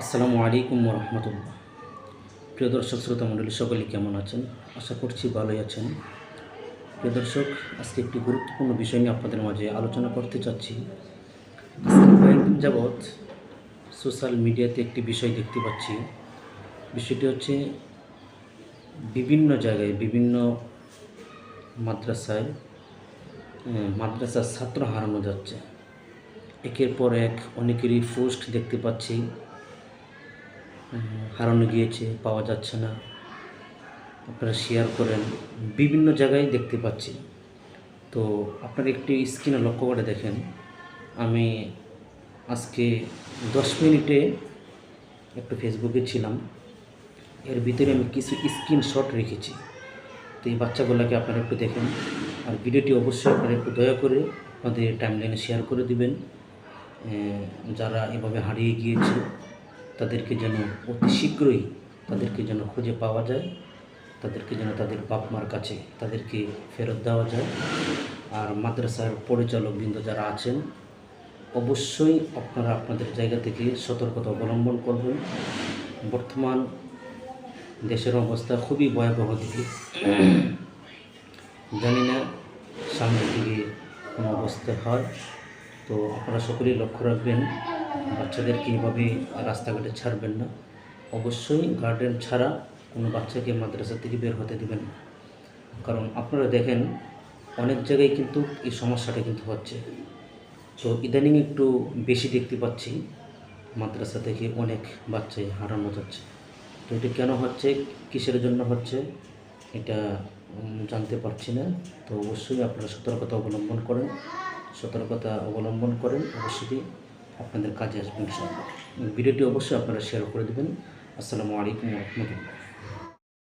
আসসালামু আলাইকুম রহমতুল্লাহ প্রিয় দর্শক, শ্রোতা মণ্ডলী, সকলে কেমন আছেন? আশা করছি ভালোই আছেন। প্রিয় দর্শক, আজকে একটি গুরুত্বপূর্ণ বিষয় নিয়ে আপনাদের মাঝে আলোচনা করতে চাচ্ছি। কয়েকদিন যাবৎ সোশ্যাল মিডিয়াতে একটি বিষয় দেখতে পাচ্ছি। বিষয়টি হচ্ছে বিভিন্ন জায়গায়, বিভিন্ন মাদ্রাসায় মাদ্রাসার ছাত্র হারানো যাচ্ছে। একের পর এক অনেকেরই পোস্ট দেখতে পাচ্ছি। হারানো গিয়েছে, পাওয়া যাচ্ছে না। আপনারা শেয়ার করেন। বিভিন্ন জায়গায় দেখতে পাচ্ছি। তো আপনারা একটি স্ক্রিনে লক্ষ্য করে দেখেন। আমি আজকে দশ মিনিটে একটু ফেসবুকে ছিলাম। এর ভিতরে আমি কিছু স্ক্রিনশট রেখেছি। তো এই বাচ্চাগুলোকে আপনারা একটু দেখেন। আর ভিডিওটি অবশ্যই আপনারা একটু দয়া করে আপনাদের টাইমলাইনে শেয়ার করে দিবেন। যারা এভাবে হারিয়ে গিয়েছে তাদেরকে যেন অতি শীঘ্রই তাদেরকে যেন খুঁজে পাওয়া যায়, তাদেরকে যেন তাদের বাপ মার কাছে তাদেরকে ফেরত দেওয়া যায়। আর মাদ্রাসার পরিচালকবৃন্দ যারা আছেন, অবশ্যই আপনারা আপনাদের জায়গা থেকে সতর্কতা অবলম্বন করবেন। বর্তমান দেশের অবস্থা খুবই ভয়াবহ দিকে। জানি না সামনের দিকে কোনো অবস্থা হয়। তো আপনারা সকলেই লক্ষ্য রাখবেন বাচ্চাদেরকে এইভাবে রাস্তাঘাটে ছাড়বেন না? অবশ্যই গার্ডেন ছাড়া কোনো বাচ্চাকে মাদ্রাসা থেকে বের হতে দেবেন না। কারণ আপনারা দেখেন, অনেক জায়গায় কিন্তু এই সমস্যাটা কিন্তু হচ্ছে। তো ইদানিং একটু বেশি দেখতে পাচ্ছি, মাদ্রাসা থেকে অনেক বাচ্চাই হারানো যাচ্ছে। তো এটা কেন হচ্ছে? কিসের জন্য হচ্ছে? এটা জানতে পারছি না। তো অবশ্যই আপনারা সতর্কতা অবলম্বন করেন। সতর্কতা অবলম্বন করেন, অবশ্যই। আপনাদের কাজে আসবেন ইনশাআল্লাহ। ভিডিওটি অবশ্যই আপনারা শেয়ার করে দেবেন। আসসালামু আলাইকুম রহমতুল্লাহ।